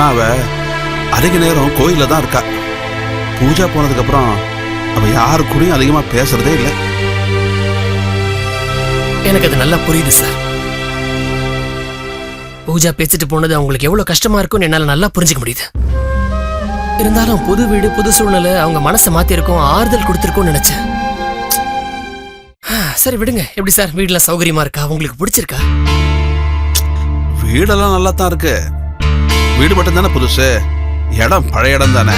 இப்பெல்லாம் அவ அதிக நேரம் கோயில்ல தான் இருக்கா. பூஜா போனதுக்கு அப்புறம் அவ யாரு கூடயும் அதிகமா பேசுறதே இல்லை. எனக்கு அது நல்லா புரியுது சார் பூஜா பேசிட்டு போனது அவங்களுக்கு எவ்வளவு கஷ்டமா இருக்கும்னு என்னால நல்லா புரிஞ்சுக்க முடியுது. இருந்தாலும் புது வீடு புது சூழ்நிலை அவங்க மனசை மாத்திருக்கோம் ஆறுதல் கொடுத்துருக்கோம்னு நினைச்சேன். சரி விடுங்க. எப்படி சார் வீடுல சௌகரியமா இருக்கா? உங்களுக்கு பிடிச்சிருக்கா? வீடெல்லாம் நல்லா தான் இருக்கு. வீடு மட்டும் தானே புதுசு? இடம் பழைய இடம் தானே?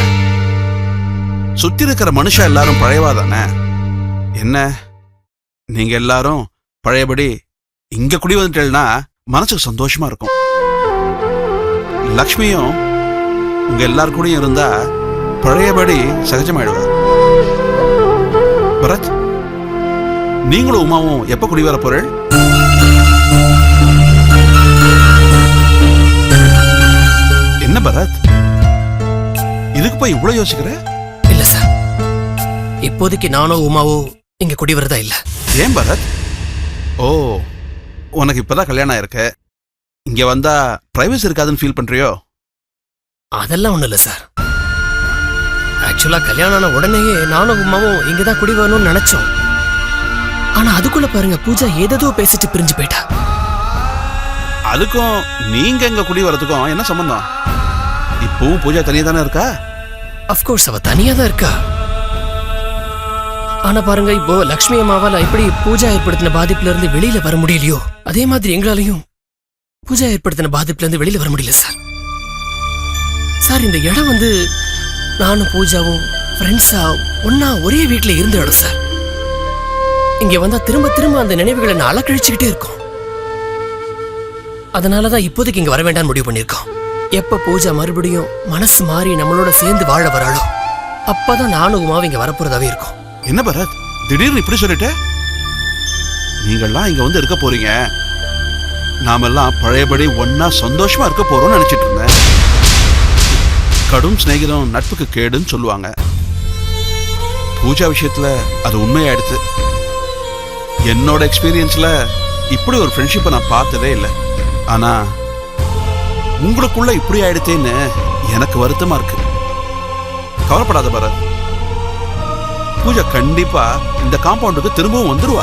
சுத்தி இருக்கிற மனுஷன் எல்லாரும் பழையவா தானே என்ன? நீங்க எல்லாரும் பழையபடி இங்க குடி வந்துட்டேன்னா மனசுக்கு சந்தோஷமா இருக்கும். லக்ஷ்மியும் உங்க எல்லார் கூடயும் இருந்தா பழையபடி சகஜமாயிடுவார். பரத் நீங்களும் உமாவும் எப்ப குடி வர போறேன் போய் இவ்வளவு யோசிக்கிற? இல்ல சார். இப்போதைக்கு நானோ உமாவோ இங்க குடி வரதா இல்ல. ஏன் பரத்? ஓ உனக்கு இப்பதான் கல்யாணம் ஆயிருக்கு. இங்க வந்தா பிரைவசி இருக்காதுன்னு ஃபீல் பண்றியோ? அதெல்லாம் ஒண்ணும் இல்ல சார். ஆக்சுவலா கல்யாணம் ஆன உடனேயே நானும் உமாவும் இங்கதான் குடி வரணும்னு நினைச்சோம். ஆனா அதுக்குள்ள பாருங்க பூஜா ஏதேதோ பேசிட்டு பிரிஞ்சு போயிட்டா. அதுக்கும் நீங்க இங்க குடி வரதுக்கும் என்ன சம்பந்தம்? இப்பவும் பூஜா தனியா தானே இருக்கா? அஃப்கோர்ஸ் அவ தனியா தான் இருக்கா? ஆனா பாருங்க இப்போ லக்ஷ்மி அம்மாவால எப்படி பூஜா ஏற்படுத்தின பாதிப்புல இருந்து வெளியில வர முடியலையோ? அதே மாதிரி எங்களாலையும் பூஜா ஏற்படுத்தின பாதிப்புல இருந்து வெளியில வர முடியல சார் சார் இந்த இடம் வந்து நானும் பூஜாவும் ஃப்ரெண்ட்ஸா ஒன்னா ஒரே வீட்ல இருந்த இடம் சார் இங்க வந்தா திரும்ப திரும்ப அந்த நினைவுகளை நான் அலக்கழிச்சுக்கிட்டே இருக்கோம். அதனாலதான் இப்போதைக்கு இங்க வர வேண்டாம்னு முடிவு பண்ணிருக்கோம் எப்ப பூஜா மறுபடியும் மனசு மாறி நம்மளோட சேர்ந்து வாழ வராளோ அப்பதான் நானும் உமாவும் இங்க வரப்போறதாவே இருக்கும். என்ன பரத்? திடீர்னு இப்படி சொல்லிட்ட? நீங்கள்லாம் இங்க வந்து இருக்க போறீங்க. நாமெல்லாம் பழையபடி ஒன்னா சந்தோஷமா இருக்க போறோம்னு நினைச்சிட்டு இருந்தேன். கடும் சிநேகிதம் நட்புக்கு கேடுன்னு சொல்லுவாங்க. பூஜா விஷயத்துல அது உண்மையாயிடுத்து. என்னோட எக்ஸ்பீரியன்ஸ்ல இப்படி ஒரு ஃப்ரெண்ட்ஷிப்பை நான் பார்த்ததே இல்லை. ஆனா உங்களுக்குள்ள இப்படி ஆயிடுத்தேன்னு எனக்கு வருத்தமா இருக்கு. கவலைப்படாத பரத். பூஜா கண்டிப்பா இந்த காம்பவுண்டுக்கு திரும்பவும் வந்துருவா.